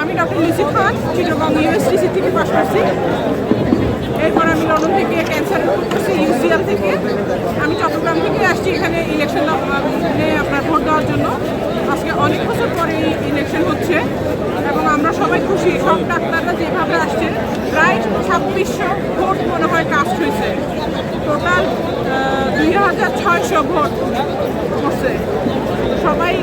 আমি doctor Lisi Khan, Chittagong USTC থেকে পাশ করছি। এরপর আমি লন্ডন থেকে ক্যান্সার করছি ইউসিএল থেকে। আমি চট্টগ্রাম থেকে আসছি এখানে ইলেকশন আপনার ভোট দেওয়ার জন্য। আজকে অনেক বছর পরে ইলেকশন হচ্ছে এবং আমরা সবাই খুশি, সব ডাক্তাররা যেভাবে আসছে, প্রায় ছাব্বিশশো ভোট মনে হয় কাস্ট হয়েছে। টোটাল দুই হাজার ছয়শো ভোট করছে সবাই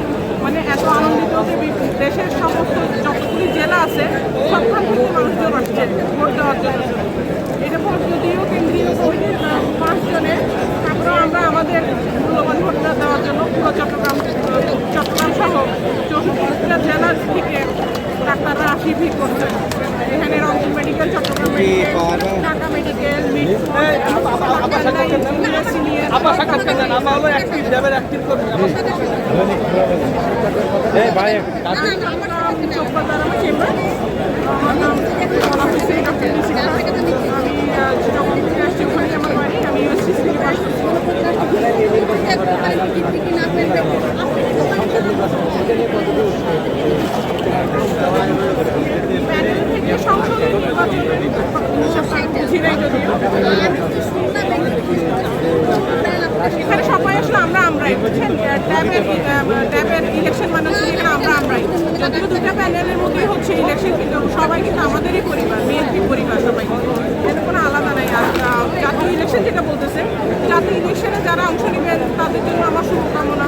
মানে এত আনন্দিত যে বি- দেশের সমস্ত যতগুলি জেলা আছে সবখান থেকে মানুষজন আসছে ভোট দেওয়ার জন্য এটা ভোট যদিও কেন্দ্রীয় কমিটির আহ, পাঁচজনের আমরা আমাদের মূল্যবান ভোটটা দেওয়ার জন্য চট্টগ্রাম চট্টগ্রাম সহ চৌষট্টিটা জেলার থেকে ডাক্তাররা আসি ভিড় এখানে Rangpur medical Chattogram medical Dhaka medical senior আপা সাক্ষাৎকার দেন আপা হলো অ্যাক্টিভ ল্যাবের অ্যাক্টিভ কর্মী আপা এই ভাই চট্টগ্রাম আমার চেম্বার আমার নাম বলা হয়েছে ডক্টর নিশিকা আমি চিটাগং থেকে আসছি ওখানে আমার বাড়ি আমি ইউএসসি থেকে পাশ করছি প্যানেল থেকে সংসদের নির্বাচন বুঝি নাই যদিও এখানে সবাই আসলে আমরা আমরাই বুঝছেন? ট্যাবের ট্যাবের ইলেকশন মানে হচ্ছে এখানে আমরা আমরাই যদিও দুটা প্যানেলের মধ্যেই হচ্ছে ইলেকশন কিন্তু সবাই কিন্তু আমাদেরই পরিবার বিএনপি পরিবার সবাই এর কোনো আলাদা নাই আর আহ, জাতীয় ইলেকশন যেটা বলতেছে জাতীয় ইলেকশনে যারা অংশ নেবেন তাদের জন্য আমার শুভকামনা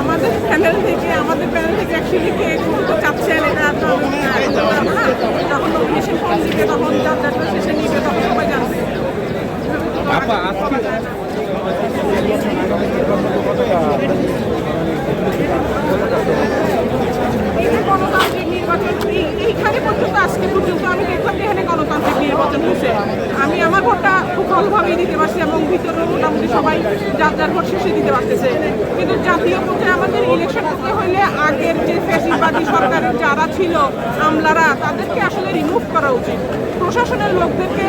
আমাদের প্যানেল থেকে আমাদের প্যানেল থেকে অ্যাকচুয়ালি কে করতে চাচ্ছেন এটা তো আমি এখন বলতে পারব না যখন নমিনেশন ফর্ম দিবে তখন যার যার শেষে নিবে তখন সবাই জানবে আপা আজকে এই যে গণতান্ত্রিক নির্বাচন এই- এইখানে পর্যন্ত আজকে পর্যন্ত আমি দেখলাম এখানে গণতান্ত্রিক নির্বাচন হয়েছে। ভোটটা খুব ভালোভাবেই দিতে পারছে এবং ভিতরে মোটামুটি সবাই যার যার ভোট শেষে দিতে পারতেছে। কিন্তু জাতীয় পর্যায়ে আমাদের ইলেকশন করতে হলে আগের যে ফ্যাসিবাদী সরকারের যারা ছিল আমলারা তাদেরকে আসলে রিমুভ করা উচিত। প্রশাসনের লোকদেরকে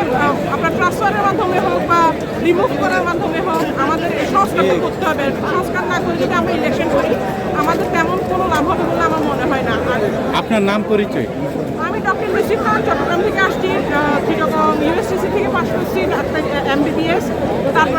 আপনার ট্রান্সফারের মাধ্যমে হোক বা রিমুভ করার মাধ্যমে হোক আমাদের এই সংস্কারটা করতে হবে। সংস্কার না করে যদি আমরা ইলেকশন করি আমাদের তেমন কোনো লাভ হবে বলে আমার মনে হয় না। আপনার নাম পরিচয়? আমি ডক্টর লুসি খান চট্টগ্রাম থেকে আসছি চিটগং ইউএসসিসি থেকে পাশ করছি ডাক্তার এমবিবিএস তারপর